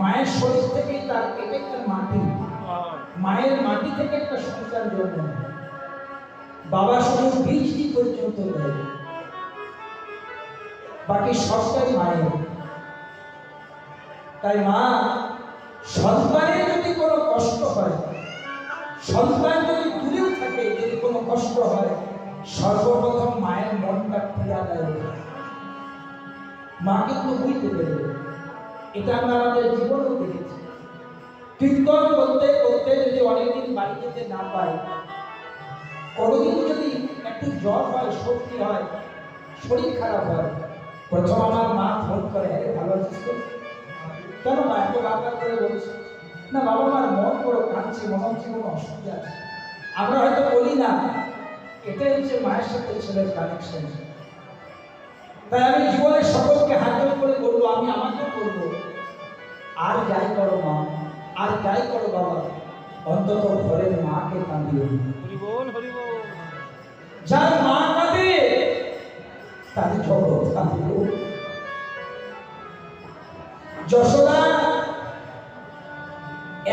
মায়ের শরীর থেকেই তার এটা একটা মাটি। মায়ের মাটি থেকে একটা সন্তান জন্ম বাবা শুধু পর্যন্ত বাকি সবটাই মায়ের। তাই মা, সন্তানের যদি কোনো কষ্ট হয়, সন্তান যদি দূরেও থাকে, যদি কোনো কষ্ট হয়, সর্বপ্রথম মায়ের মনটা পীড়া দেয়। মা কিন্তু বুঝতে পেরে এটা আমরা আমাদের জীবনেও দেখেছি। কীর্তন করতে করতে যদি অনেকদিন বাড়ি যেতে না পাই কোনোদিন যদি একটু জ্বর হয়, সর্দি হয়, শরীর খারাপ হয়, প্রথম আমার মা ফোন করে, আরে, ভালো আছিস তো? কেন মা এত বারবার করে বলছে? না, বাবা মার মন বড় কাঁদছে মনে হচ্ছে কোনো অসুবিধা আছে। আমরা হয়তো বলি না, এটাই হচ্ছে মায়ের সাথে ছেলের কানেকশন তাই আমি জীবনের সকলকে হাত করে বলব, আমি আমাকে করব আর যাই করো মা আর যাই করো বাবা অন্তত ঘরের মাকে কাঁদিও যার মা কাঁদে তার জগৎ কাঁদিল যশোদা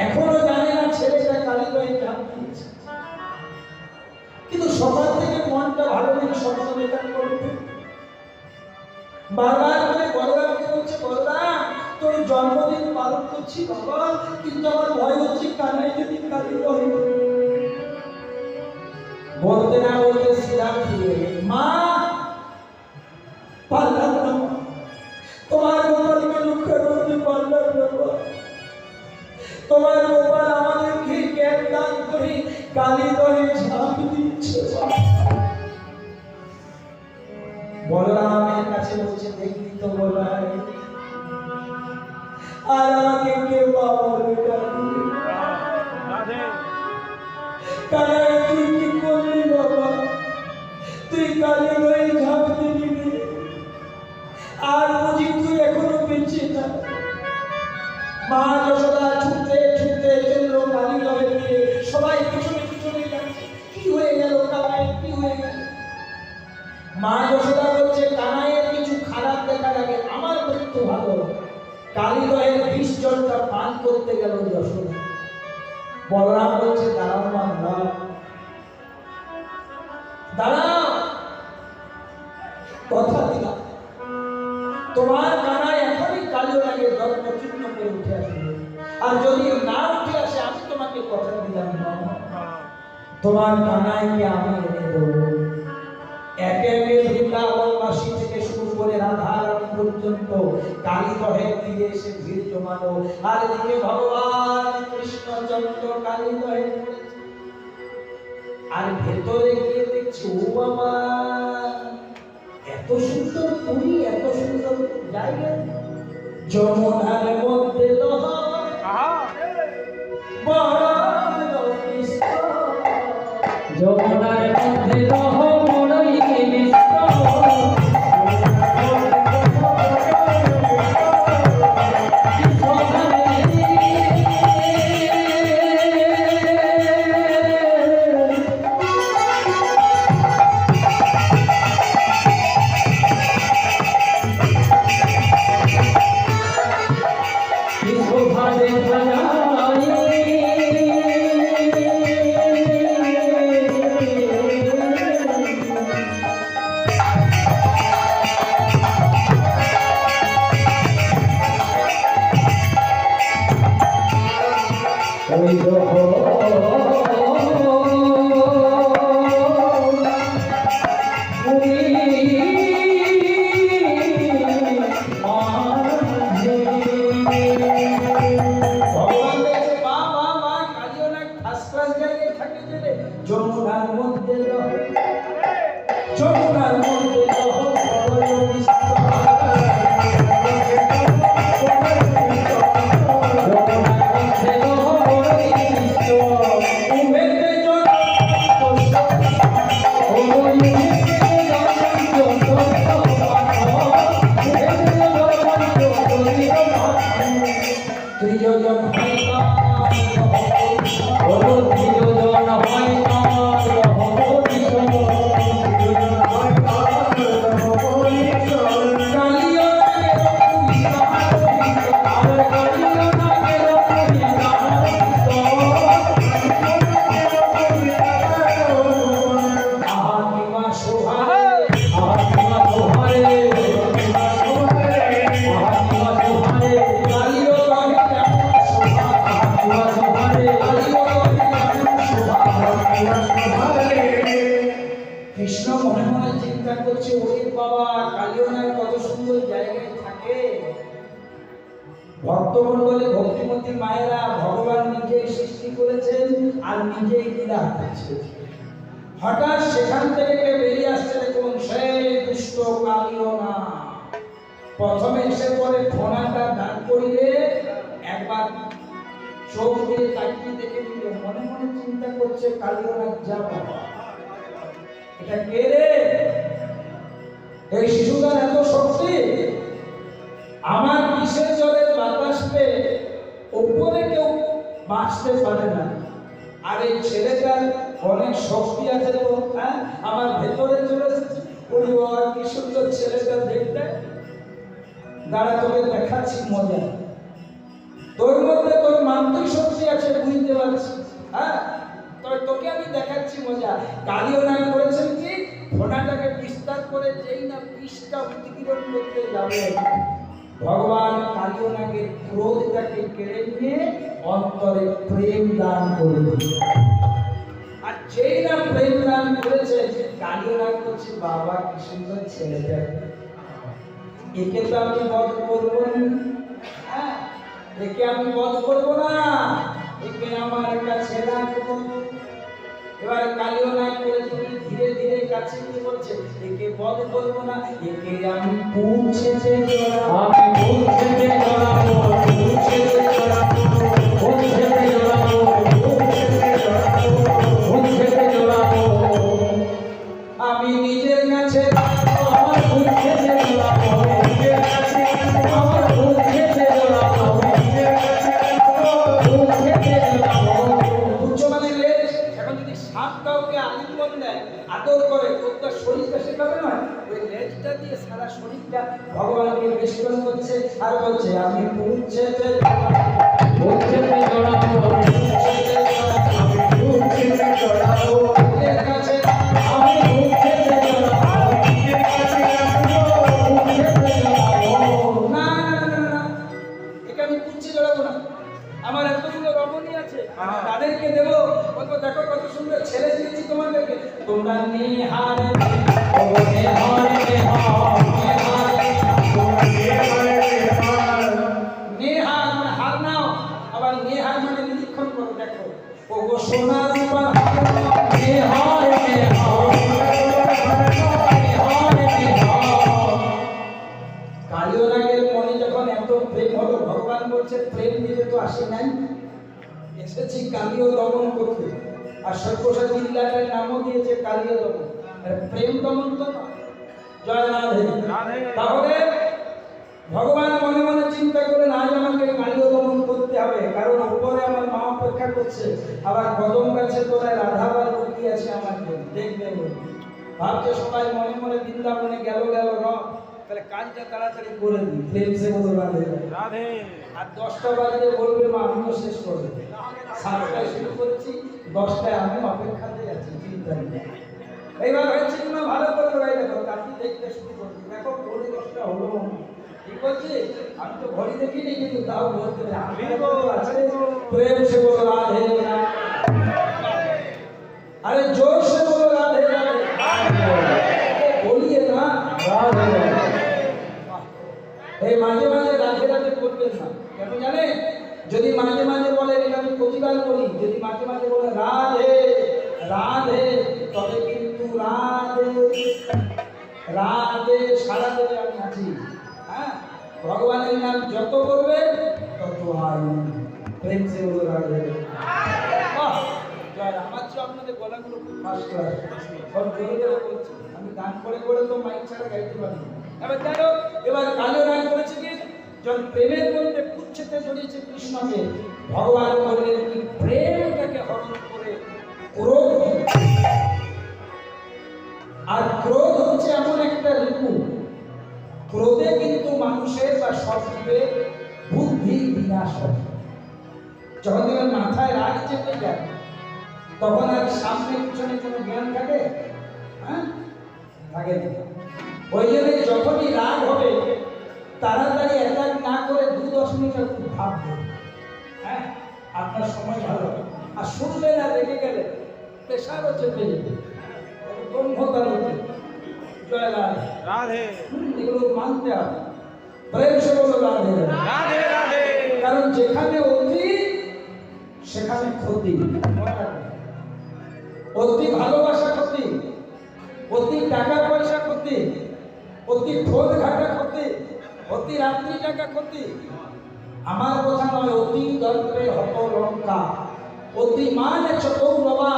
এখনও জানে না ছেলেটা কালীবাই দিয়েছে কিন্তু সকাল থেকে মনটা ভালো নেই স্বপ্ন বেকার করবে বারবার করে বলরামকে বলছে বলরাম তোর জন্মদিন পালন করছি বাবা, কিন্তু আমার ভয় হচ্ছে যদি বলতে না বলতে মা। তোমার গোপালকে করতে তোমার গোপাল আমাদেরকে জ্ঞান দান করে কালী দহে ঝাঁপ দিচ্ছে। বলরামের কাছে বলছে, দেখলি তো বলাই আর আমাকে কেউ বাবা বলে তুই কি করলি বাবা? তুই কালী হয়ে ঝাঁপ দিলি। রে। আর বুঝি তুই এখনও বেঁচে না। মা যশোদা ছুটতে ছুটতে চলল কালী লয়ে দিয়ে সবাই পিছনে পিছনে কি হয়ে গেল কানাই কি হয়ে গেল? মা যশোদা বলছে, কানাইয়ের কিছু খারাপ দেখার আগে আমার মৃত্যু ভালো কালী লয়ের বিষ জলটা পান করতে গেল যশোদা বলরাম বলছে, দাঁড়াও মা, দাঁড়াও। দাঁড়াও। কথা দিলাম। তোমার কানায় এখনই কালো লাগে চূর্ণ করে উঠে আসবে। আর যদি না উঠে আসে, আমি তোমাকে কথা দিলাম তোমার কানাইকে আমি এনে দেবো? পর্যন্ত কালী দহের তীরে এসে ভিড় জমালো। আর এদিকে ভগবান কৃষ্ণচন্দ্র কালী দহে আর ভেতরে গিয়ে দেখছি ও বাবা এত সুন্দর পুরী এত সুন্দর জায়গা। যমুনার মধ্যে যমুনার মধ্যে ভগবান তুই যোজন হয় না, কালিও কৃষ্ণ মনে মনে চিন্তা করছে, ওরে বাবা কালিয়নায় কত সুন্দর জায়গায় থাকে? ভক্তগণ বলে, ভক্তিমতী মায়েরা ভগবান নিজেই সৃষ্টি করেছেন আর নিজেই ক্রীড়া হাতেছে হঠাৎ সেখান থেকে কে বেরিয়ে আসছে দেখুন সেই দুষ্ট কালিয়না প্রথমে এসে পরে ফোনাটা দাঁড় করিয়ে একবার চোখ দিয়ে তাকিয়ে দেখে নিল মনে মনে চিন্তা করছে কালিও না যা বাবা। এটা কে রে? এই শিশুটার এত শক্তি? আমার কিসের জলের বাতাস পেয়ে উপরে কেউ বাঁচতে পারে না। আর এই ছেলেটার অনেক শক্তি আছে তো হ্যাঁ? আমার ভেতরে চলে এসেছে। ওই কি সুন্দর ছেলেটা দেখতে। দাঁড়া, তোকে দেখাচ্ছি মজা। তোর মধ্যে তোর মানবিক শক্তি আছে, বুঝতে পারছি হ্যাঁ? তোকে আমি দেখাচ্ছি মজা। কালীয় নাম করেছেন কি? ফোনাটাকে বিস্তার করে যেই না বিষটা অতিকিরণ করতে যাবে। ভগবান কালীয় নাগের ক্রোধটাকে কেড়ে নিয়ে অন্তরে প্রেম দান করবে আর যেই না প্রেম দান করেছে কালীয় নাগ করছে বাবা, কি সুন্দর ছেলেটা। একে তো আমি বধ করব হ্যাঁ? একে আমি বধ করব না। একে আমার কাছে রাখব এবার কালিও নাই করে তুমি ধীরে ধীরে কাছে কি বলছে, একে বধ করব না, একে আমি পৌঁছেছে আমি পৌঁছেতে কালীয় দমন করতে আর সর্বসা জিল্লাটার নামও দিয়েছে কালীয় দমন। প্রেম দমন তো না জয় রাধে। রাধে। তাহলে ভগবান মনে মনে চিন্তা করে আজ আমাকে কালীয় দমন করতে হবে। কারণ উপরে আমার মা অপেক্ষা করছে। আবার কদম গাছে তোরা রাধাবার লুকিয়ে আছে আমার জন্য দেখবে ভাবছে সবাই মনে মনে বৃন্দাবনে গেল গেল র তাহলে কাজটা তাড়াতাড়ি করে প্রেম সে বলে রাধে রাধে। আর দশটা বাজলে বলবে মা আমিও শেষ করে দেবে। সাতটায় শুরু করেছি দশটায় আমি অপেক্ষাতে আছি চিন্তা নেই। এইবার হয়েছে কি না ভালো করে ভাই দেখো কাকি দেখতে শুরু করছি দেখো পৌনে দশটা হলো। ঠিক বলছি আমি তো ঘড়ি দেখিনি কিন্তু তাও বলতে আমি আছে প্রেম সে বলো রাধে রাধে। আরে জোর সে বলো রাধে রাধে। বলিয়ে না এই মাঝে মাঝে রাধে রাধে করবেন না। কেন জানে যদি মাঝে মাঝে বলে এটা আমি প্রতিবার করি। যদি মাঝে মাঝে বলে, রাধে রাধে, তবে কিন্তু রাধে রাধে সারা দেবে আমি আছি। হ্যাঁ? ভগবানের নাম যত করবে, তত আনন্দ প্রেম সে বলো রাধে। আমার চেয়ে আপনাদের গলাগুলো খুব ক্লাস সব আমি গান করে করে তো মাইক ছাড়া গাইতে পারি। এবার হোক, এবার কালো গান করেছে কি? যখন প্রেমের মধ্যে পুচ্ছেতে জড়িয়েছে কৃষ্ণকে ভগবান বললেন কি প্রেমটাকে হরণ করে ক্রোধ আর ক্রোধ হচ্ছে এমন একটা ঋতু ক্রোধে কিন্তু মানুষের বা সব জীবের বুদ্ধি বিনাশ হয়। যখন তোমার মাথায় রাগ চেপে যায় তখন আর সামনে পিছনে কোনো জ্ঞান থাকে? হ্যাঁ? থাকে না। ওই জন্য যখনই রাগ হবে তাড়াতাড়ি অ্যাটাক না করে দু দশ মিনিট একটু ভাববে। হ্যাঁ আপনার সময় ভালো আর শুনলে না রেগে গেলে প্রেশারও চেপে যাবে ব্রহ্মতার হতে জয় রাধে। রাধে এগুলো মানতে হবে। প্রেম সে বলো রাধে। রাধে। রাধে। রাধে যেখানে অতি সেখানে ক্ষতি। অতি ভালোবাসা ক্ষতি। অতি টাকা পয়সা ক্ষতি, অতি ঠোঁট ঘাটা ক্ষতি, অতি রাত্রি টাকা ক্ষতি। আমার কথা নয়, অতি দর্পে হত লঙ্কা অতি মানে ছোট বাবা,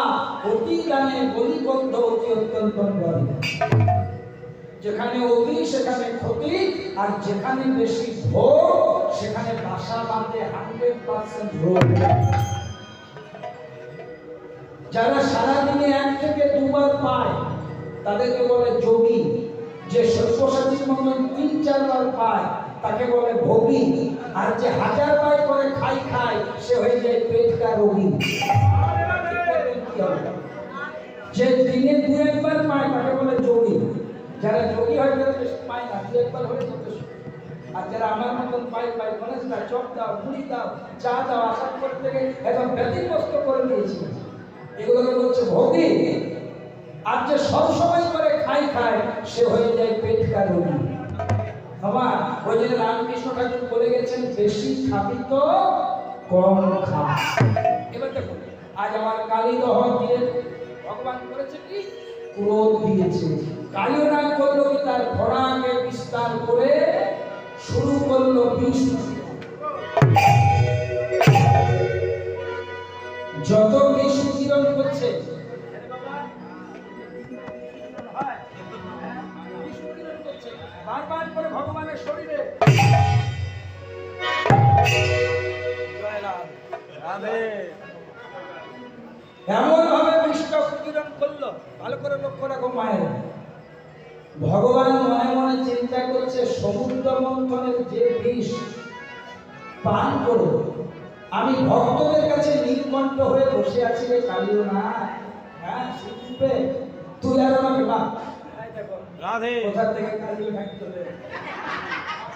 অতি গানে বলিবদ্ধ অতি অত্যন্ত যেখানে অতি, সেখানে ক্ষতি, আর যেখানে বেশি ভোগ, সেখানে বাসা বাঁধে হান্ড্রেড পার্সেন্ট ভোগ। যারা সারাদিনে এক থেকে দুবার পায় তাদেরকে বলে যোগী, যে সব্যসাচীর মতন তিন চারবার পায় তাকে বলে ভোগী, আর যে হাজার বার করে খাই খায়, সে হয়ে যায় পেটকা রোগী? যে দিনে দু একবার পায়, তাকে বলে যোগী। যারা যোগী হয়, তারা পায় না, দু একবার হলে যথেষ্ট আর যারা আমার মতন পাই পাই গণেশ দাও চপ দাও মুড়ি দাও, চা দাও, আশা করে থেকে একদম ব্যতিগ্রস্ত করে দিয়েছি। এগুলোকে বলছে ভোগী। আর যে সব সময় করে খাই খায়, সে হয়ে যায় পেটকা রোগী। বাবা ওই জন্য রামকৃষ্ণ ঠাকুর বলে গেছেন, বেশি খাবি তো কম খা। এবার দেখো আজ আমার কালী দহন দিয়ে ভগবান করেছে কি? ক্রোধ দিয়েছে। কালীয় নাম করল কি? তার ঘোড়াকে বিস্তার করে শুরু করল বিষ এমন ভাবে করল। ভালো করে লক্ষ্য রাখো মায়ের। ভগবান মনে মনে চিন্তা করছে সমুদ্র মন্থনের যে বিষ পান করো আমি ভক্তদের কাছে নীলকণ্ঠ হয়ে বসে আছি রে কালিও না। হ্যাঁ শিখবে তুই আর আমাকে রাধে। কোথা থেকে কালিও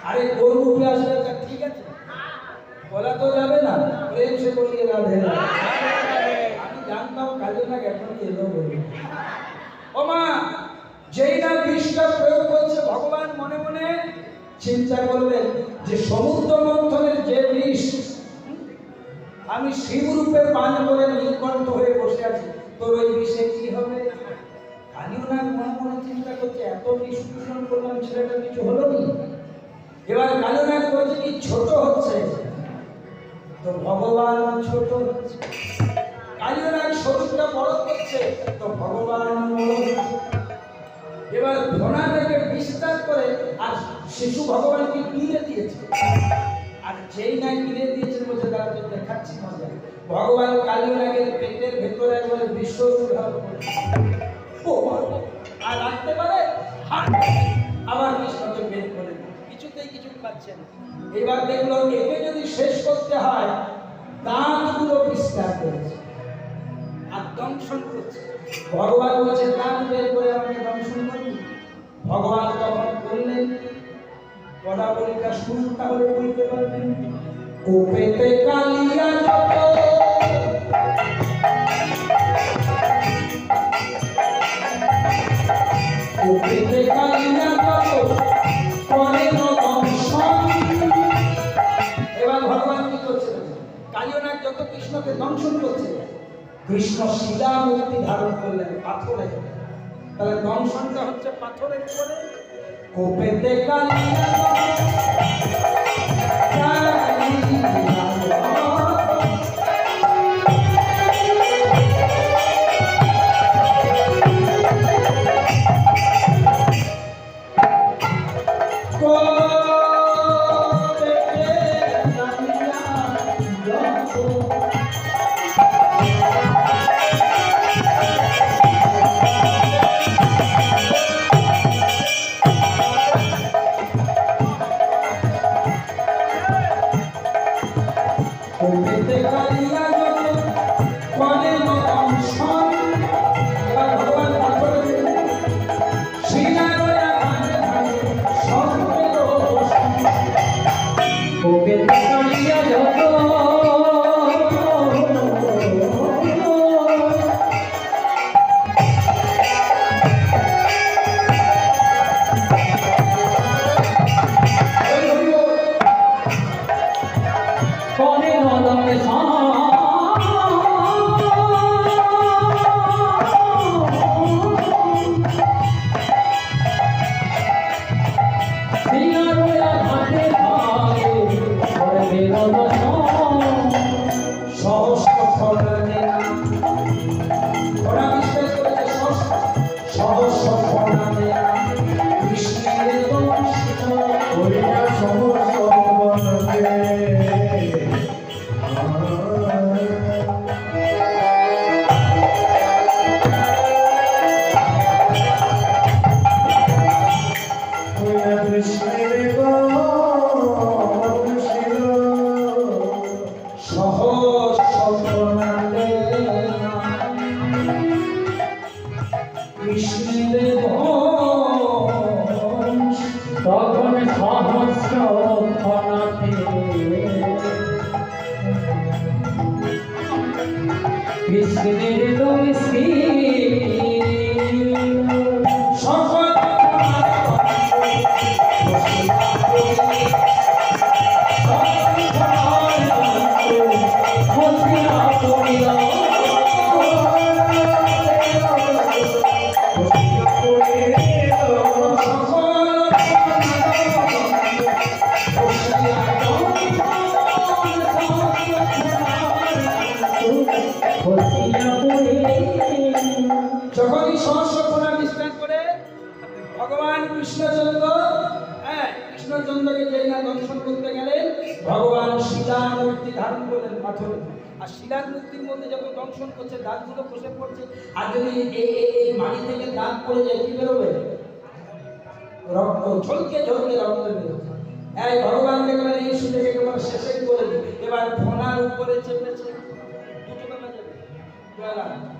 আরে গরু উঠে আসলে ঠিক আছে। বলা তো যাবে না, প্রেম সে বলিয়ে রাধে। আমি জানতাম কাজে না এখন এলো বলে। ও মা, যেই না বিষটা প্রয়োগ করছে ভগবান মনে মনে, চিন্তা করলেন যে সমুদ্র মন্থনের যে বিষ, আমি শিবরূপে পান করে নীলকণ্ঠ হয়ে বসে আছি। তোর ওই বিষে কি হবে? কালিও না মনে মনে চিন্তা করছে, এত বিষ দূষণ করলাম, ছেলেটা কিছু হলো নি এবার কালিও না বলছে কি ছোট হচ্ছে। তো ভগবান ছোট। হচ্ছে কালিও না স্বরূপটা বড় করছে তো ভগবান এবার ধনাটাকে বিস্তার করে আর শিশু ভগবানকে কিনে দিয়েছে। আর যেই না কিনে দিয়েছেন বলছে তারা তো দেখাচ্ছি মজা ভগবান কালীয় নাগের পেটের ভেতরে একবারে বিশ্ব। আর রাখতে পারে? হাত আবার কৃষ্ণকে বের করে দিল। কিছু এবার দেখল একে যদি শেষ করতে হয় দাঁতগুলো বিস্তার করেছে। আর দংশন করছে। ভগবান বলছে দাঁত বের করে আমাকে দংশন করবি? ভগবান তখন বললেন পদাবলিকা শুরু তাহলে বলতে পারবেন? কোপেতে কালিয়া কোপেতে কালিয়নাগ যত কৃষ্ণকে দংশন করছে, কৃষ্ণ শিলা মূর্তি ধারণ করলেন পাথরে। তাহলে দংশনটা হচ্ছে পাথরের উপরে কোপেতে কালিয়া দর্শন করতে গেলেন, ভগবান শিলার মূর্তি ধারণ করলেন পাথরে। আর শিলার মূর্তির মধ্যে যত দংশন করছে, দাঁতগুলো খসে পড়ছে, আর যদি এই মাটি থেকে দাঁত পড়ে যায়, কি বেরোবে? রক্ত, ঝলকে ঝলকে রক্ত বেরোচ্ছে। এই ভগবান দেখলেন এই সুযোগ একেবারে শেষে করে দিল এবার ফোনার উপরে চেপেছে। দুটো বেলা যাবে।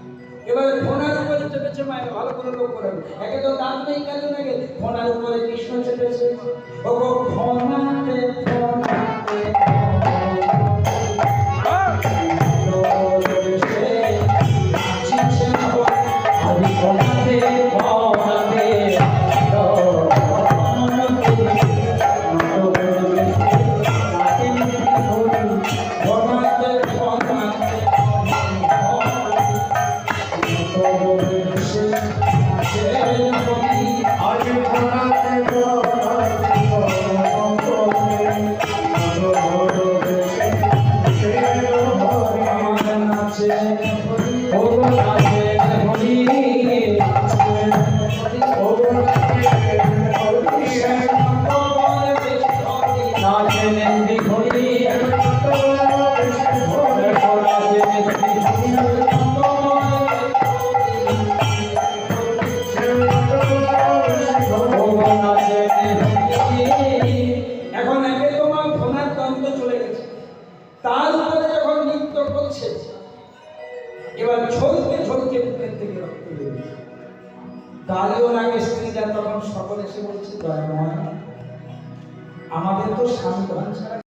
এবার ফোনার উপরে চেপেছে মায়ের, ভালো করে লোক করে একে তো দাঁত নেই, কেন নাকি ফোনার উপরে কৃষ্ণ চেপেছে। ও ফোনাতে ফোনাতে।